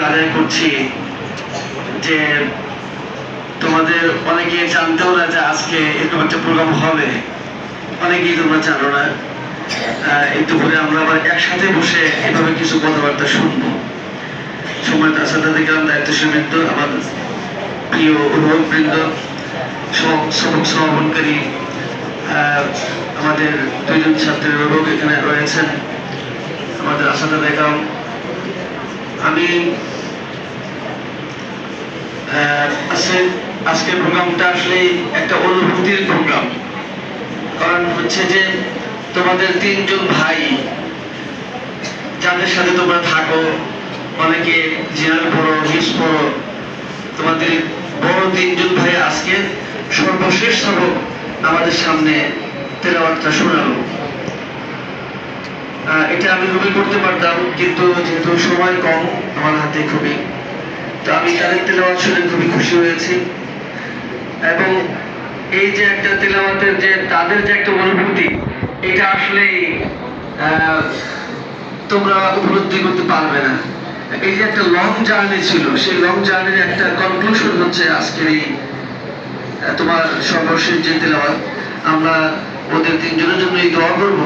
আদায় করছি যে তোমাদের অনেকে জানতেও না যে আজকে এরকম একটা প্রোগ্রাম হবে। অনেকেই তোমরা জানো না। এই দুপুরে আমরা আবার একসাথে বসে এভাবে কিছু কথাবার্তা শুনব। সময় তার সাথে দেখলাম দায়িত্বশীল বৃন্দ, আমার প্রিয় বৃন্দ সবক সমাপনকারী আমাদের দুইজন ছাত্রের অভিভাবক এখানে রয়েছেন। আমাদের আসাদা বেগম আমি প্রোগ্রামটা আসলে একটা অনুভূতির প্রোগ্রাম কারণ হচ্ছে যে, তোমাদের তিনজন ভাই, যাদের সাথে তোমরা থাকো, অনেকে জেনারেল পড়ো পড়ো, তোমাদের বড় তিনজন ভাই আজকে সর্বশেষ সবক আমাদের সামনে তেলাওয়াতটা শোনালো। এটা আমি খুবই করতে পারতাম, কিন্তু যেহেতু সময় কম আমার হাতে খুবই, তো আমি তাদের তেলাওয়াত শুনে খুবই খুশি হয়েছি। এবং এই যে একটা তেলাওয়াতের যে, তাদের যে একটা অনুভূতি, এটা আসলে তোমরা উপলব্ধি করতে পারবে না। এই যে একটা লং জার্নি ছিল, সেই লং জার্নির একটা কনক্লুশন হচ্ছে আজকের এই তোমার সর্বশেষ যে তেলাওয়াত, আমরা ওদের তিনজনের জন্য এই দোয়া করব।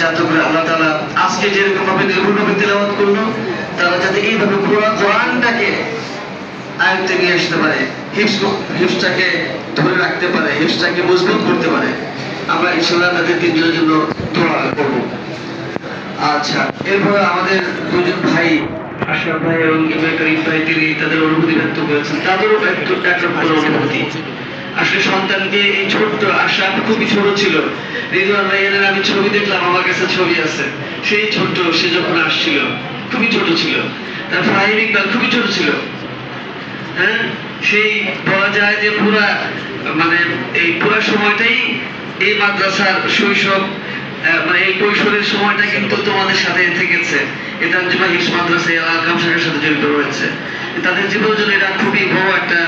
যাতে করে আল্লাহ তাআলা আজকে যেরকম ভাবে নির্ভুলভাবে তেলাওয়াত করল, তারা যাতে এইভাবে পুরো কোরআনটাকে আয়ত্তে নিয়ে আসতে পারে হিপস ধরে রাখতে পারে হিপসটাকে মজবুত করতে পারে। আমরা ইনশাল্লাহ তাদের তিনজনের জন্য দোয়া করব। আচ্ছা এরপরে আমাদের দুজন ভাই, আশরাফ ভাই এবং ইমরান করিম ভাই, তিনি তাদের অনুভূতি ব্যক্ত করেছেন। তাদেরও একটা ভালো অনুভূতি। আসলে সন্তানকে এই ছোট্ট আশরাফ খুবই ছোট ছিল। রিজওয়ান আমি ছবি দেখলাম, আমার কাছে ছবি আছে। সেই ছোট্ট সে যখন আসছিল, খুবই ছোট ছিল। তার ফাহিম ইকবাল খুবই ছোট ছিল। হ্যাঁ? সেই বলা যায় যে পুরা মানে এই পুরা সময়টাই এই মাদ্রাসার শৈশব মানে এই কৈশোরের সময়টা কিন্তু তোমাদের সাথে থেকেছে। হিস মাদ্রাসা আলকাম শাখার সাথে জড়িত রয়েছে। তাদের জীবনের জন্য এটা খুবই বড় একটা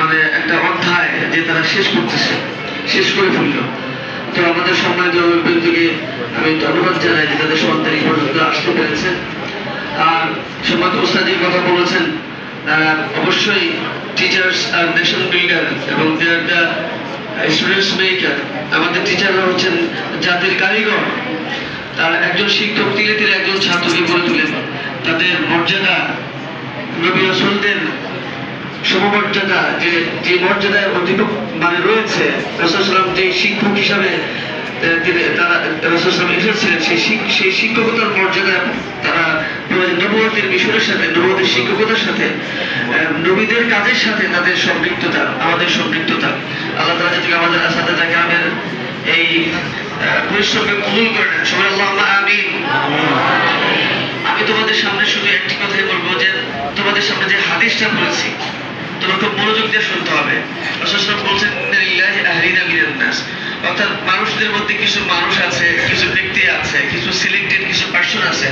মানে একটা অধ্যায় যে তারা শেষ করতেছে, শেষ করে ফেলল। তো আমাদের সম্মানিত অভিভাবককে আমি ধন্যবাদ জানাই যে তাদের সন্তান এই পর্যন্ত আসতে পেরেছে। আর সম্মানিত ওস্তাদের কথা বলেছেন অবশ্যই টিচার্স আর নেশন বিল্ডার এবং they are the students maker আমাদের টিচাররা হচ্ছেন জাতির কারিগর। তার একজন শিক্ষক তিলে তিলে একজন ছাত্রকে গড়ে তোলেন। তাদের মর্যাদা নবী রসুলদের সমমর্যাদা যে যে মর্যাদায় অধিক মানে রয়েছে রসুলাম যে শিক্ষক হিসাবে এই আমি তোমাদের সামনে শুধু একটি কথাই বলব যে, তোমাদের সামনে যে হাদিসটা বলেছি খুব মনোযোগ দিয়ে শুনতে হবে। বলছেন। অর্থাৎ মানুষদের মধ্যে কিছু মানুষ আছে, কিছু ব্যক্তি আছে, কিছু সিলেক্টেড কিছু পার্সন আছে।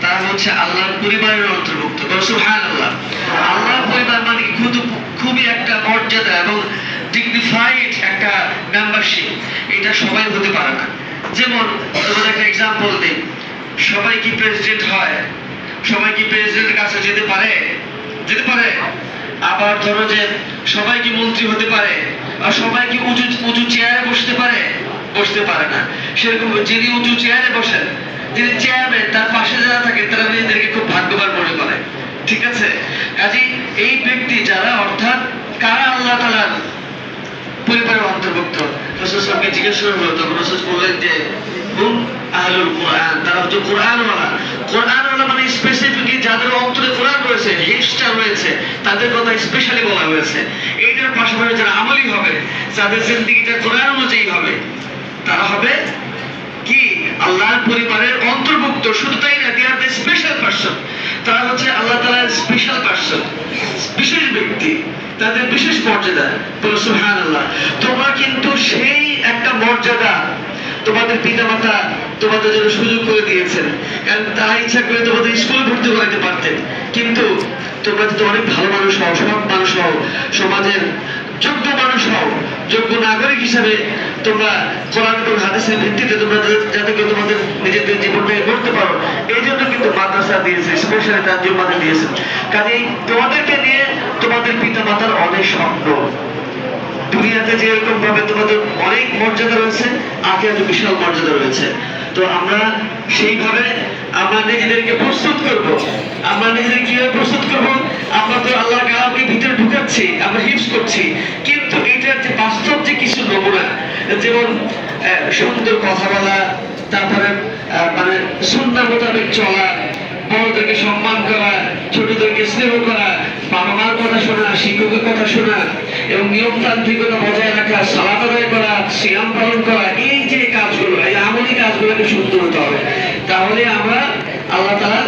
তারা হচ্ছে আল্লাহর পরিবারের অন্তর্ভুক্ত। সুহান আল্লাহ আল্লাহর পরিবার মানে খুব- খুবই একটা মর্যাদা এবং ডিগনিফাইড একটা মেম্বারশিপ এটা সবাই হতে পারে না। যেমন, তোমাদের একটা এক্সাম্পল দিই। সবাই কি প্রেসিডেন্ট হয়? সবাই কি প্রেসিডেন্টের কাছে যেতে পারে? যেতে পারে? আবার ধরো যে সবাই কি মন্ত্রী হতে পারে আর সবাই কি উঁচু উঁচু চেয়ারে বসতে পারে? বসতে পারে না। সেরকম যিনি উঁচু চেয়ারে বসেন, যিনি চেয়ারম্যান তার পাশে যারা থাকে, তারা নিজেদেরকে খুব ভাগ্যবান মনে করে। ঠিক আছে? কাজেই এই ব্যক্তি যারা, অর্থাৎ কারা আল্লাহ তালার পরিবারের অন্তর্ভুক্ত। তখন রসুল বললেন যে আহলুল কোরআন। তারা হচ্ছে মানে যাদের অন্তরে কোরআন রয়েছে রয়েছে, তাদের কথা স্পেশালি বলা হয়েছে। এইটার পাশাপাশি যারা আমলি হবে, যাদের জিন্দিগিটা কোরআন অনুযায়ী হবে, তারা হবে কি? আল্লাহর পরিবারের অন্তর্ভুক্ত। শুধু তাই না the স্পেশাল পার্সন তারা হচ্ছে আল্লাহ তাআলার স্পেশাল পার্সন বিশেষ ব্যক্তি, তাদের বিশেষ মর্যাদা। বলো সুবহান আল্লাহ তোমরা কিন্তু সেই একটা মর্যাদা তোমাদের পিতামাতা তোমাদের জন্য সুযোগ করে দিয়েছেন। কারণ তারা ইচ্ছা করে তোমাদের স্কুলে ভর্তি করাতে পারতেন। কিন্তু তোমরা যদি অনেক ভালো মানুষ হও, সৎ মানুষ হও, সমাজের যোগ্য মানুষ হও, যোগ্য নাগরিক হিসাবে তোমরা কোরআন এবং হাদিসের ভিত্তিতে তোমরা যাতে- করে তোমাদের নিজেদের জীবনটাকে করতে পারো। এই জন্য কিন্তু মাদ্রাসা দিয়েছে স্পেশালি তার জুম্মাতে দিয়েছে। কাজেই তোমাদেরকে নিয়ে তোমাদের পিতা মাতার অনেক স্বপ্ন। দুনিয়াতে যেরকম ভাবে তোমাদের অনেক মর্যাদা রয়েছে, আখেরাতে বিশাল মর্যাদা রয়েছে। তো আমরা সেইভাবে আমরা নিজেদেরকে প্রস্তুত করব। আমরা নিজেদের কীভাবে প্রস্তুত করব? আমরা তো আল্লাহ কালামকে ভিতরে ঢুকাচ্ছি, আমরা হিপস করছি। কিন্তু এটার যে বাস্তব যে কিছু নমুনা যেমন সুন্দর কথা বলা, তারপরে মানে সুন্দর মোতাবেক চলা, বড়দেরকে সম্মান করা, ছোটদেরকে স্নেহ করা, বাবা মার কথা শোনা, শিক্ষকের কথা শোনা, এবং নিয়মতান্ত্রিকতা বজায় রাখা সালাদ আদায় করা, সিয়াম পালন করা, এই যে কাজগুলো, এই আমলি কাজগুলোকে সুন্দর হতে হবে। তাহলে আমরা আল্লাহ তালা